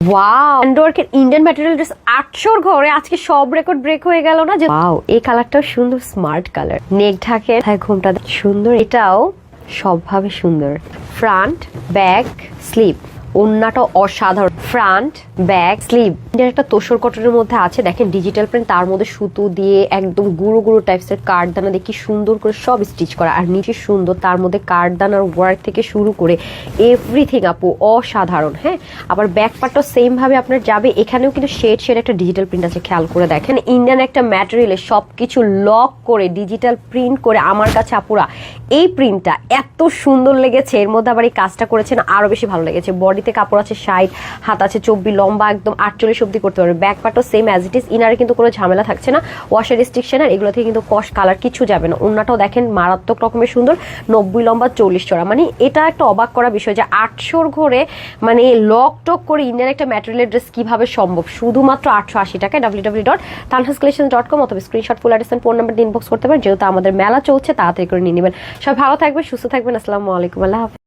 Wow অ্যান্ডওয়ার্কের Indian material আটশোর ঘরে আজকে সব রেকর্ড ব্রেক হয়ে গেল না এই কালারটাও সুন্দর স্মার্ট কালার নেক তাই ঘুমটা সুন্দর, এটাও সবভাবে সুন্দর। ফ্রন্ট ব্যাক স্লিপ ওন্নাটা অসাধারণ। ফ্রন্ট ব্যাক স্লিভ ইন্ডিয়ার একটা তোষর কটনের মধ্যে আছে, দেখেন ডিজিটাল প্রিন্ট তার মধ্যে সুতো দিয়ে একদম গুঁড়ো গুঁড়ো টাইপসের কার্ড দানা দিয়ে কি সুন্দর করে সব স্টিচ করা। আর নিচে সুন্দর, তার মধ্যে কার্ড দানার ওয়ার্ক থেকে শুরু করে এভরিথিং আপু, অসাধারণ হ্যাঁ? আবার ব্যাক পার্টটা সেম ভাবে আপনার যাবে, এখানেও কিন্তু শেড শেড একটা ডিজিটাল প্রিন্ট আছে, খেয়াল করে দেখেন। ইন্ডিয়ান একটা ম্যাটেরিয়ালে সব কিছু লক করে ডিজিটাল প্রিন্ট করে আমার কাছে আপুরা, এই প্রিন্টটা এত সুন্দর লেগেছে, এর মধ্যে আবার এই কাজটা করেছেন, আরও বেশি ভালো লেগেছে। বডিতে কাপড় আছে ষাট, হাত আছে চব্বিশ, লম্বা একদম আটচল্লিশ অব্দি করতে পারবে। ব্যাক পার্টও সেম অ্যাজ ইট ইস ইনারে কিন্তু কোনো ঝামেলা থাকছে না। ওয়াশার রেস্ট্রিকশন আর এগুলো থেকে কিন্তু কস কালার কিছু যাবে না। অন্যটাও দেখেন মারাত্মক রকমের সুন্দর। নব্বই লম্বা, চল্লিশ চড়া। মানে এটা একটা অবাক করা বিষয় যে আটশোর ঘরে মানে লক টক করে ইন্ডিয়ান একটা ম্যাটেরিয়াল ড্রেস কীভাবে সম্ভব? শুধুমাত্র আটশো আশি টাকায় W W dot Tanhas collection dot com অথবা screenshot full address phone number inbox করতে পারেন। যেহেতু আমাদের মেলা চলছে, তাড়াতাড়ি করে নিয়ে নেবেন। সবাই ভালো থাকবেন, সুস্থ থাকবেন। আসসালামু আলাইকুম। আল্লাহ হাফেজ।